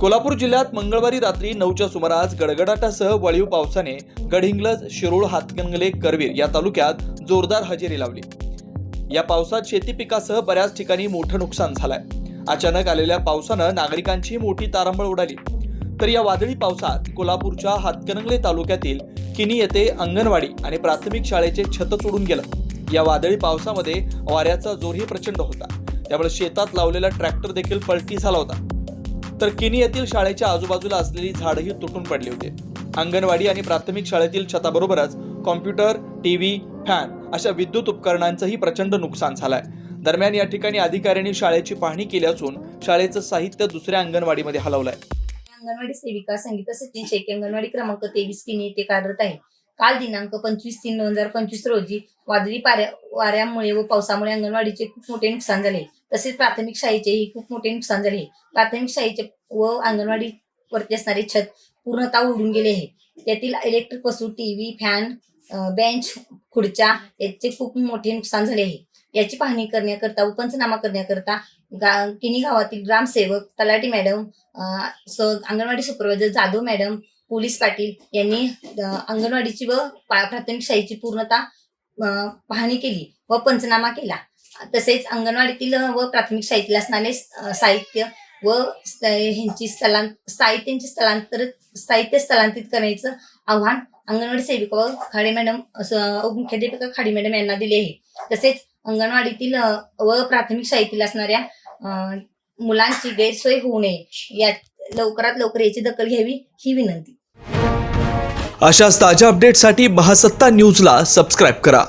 कोल्हापूर जिल्ह्यात मंगळवारी रात्री नऊच्या सुमारास गडगडाटासह वळीव पावसाने गडहिंग्लज शिरोळ हातकणंगले करवीर या तालुक्यात जोरदार हजेरी लावली. या पावसात शेती पिकासह बऱ्याच ठिकाणी मोठं नुकसान झालंय. अचानक आलेल्या पावसानं नागरिकांची मोठी तारांबळ उडाली. तर या वादळी पावसात कोल्हापूरच्या हातकणंगले तालुक्यातील किनी येथे अंगणवाडी आणि प्राथमिक शाळेचे छतच उडून गेलं. या वादळी पावसामध्ये वाऱ्याचा जोरही प्रचंड होता. त्यामुळे शेतात लावलेला ट्रॅक्टर देखील पलटी झाला होता. तर किनी येथील शाळेच्या आजूबाजूला असलेली झाडही तुटून पडली होती. अंगणवाडी आणि प्राथमिक शाळेतील छताबरोबरच कॉम्प्युटर टीव्ही फॅन अशा विद्युत उपकरणांचंही प्रचंड नुकसान झालंय. दरम्यान या ठिकाणी अधिकाऱ्यांनी शाळेची पाहणी केली असून शाळेचं साहित्य दुसऱ्या अंगणवाडीमध्ये हलवलंय. अंगणवाडी सेविका संगीता सचिन शेख अंगणवाडी क्रमांक तेवीस किनी येथे कार्यरत आहे. काल दिनांक पंचवीस तीन दोन हजार पंचवीस रोजी वादळी पाऱ्या वाऱ्यामुळे व पावसामुळे अंगणवाडीचे खूप मोठे नुकसान झाले. तसेच प्राथमिक शाळेचेही खूप मोठे नुकसान झाले. प्राथमिक शाळेचे व अंगणवाडी वरती असणारे छत पूर्णतः उडून गेले आहे. त्यातील इलेक्ट्रिक वस्तू टीव्ही फॅन बेंच खुर्च्या याचे खूप मोठे नुकसान झाले आहे. याची पाहणी करण्याकरता व पंचनामा करण्याकरता गा किनी गावातील ग्रामसेवक talathi madam anganwadi supervisor Jadhav madam police Patil यांनी अंगणवाडीची व प्राथमिक शाळेची पूर्णतः पाहणी केली व पंचनामा केला. तसेच अंगणवाडीतील व प्राथमिक शाळेतील असणारे साहित्य व ह्यांची स्थलां साहित्यांची स्थलांतर साहित्य स्थलांतरित करण्याचं आव्हान अंगणवाडी सेविका व खाडे मॅडम असं मुख्याध्यापिका खाडे मॅडम यांना दिले आहे. तसेच अंगणवाडीतील व प्राथमिक शाळेतील असणाऱ्या अं, मुलांची गैरसोय होऊ नये या लवकरात लवकर याची दखल घ्यावी ही विनंती. अशाच ताज्या अपडेटसाठी महासत्ता न्यूजला सबस्क्राईब करा.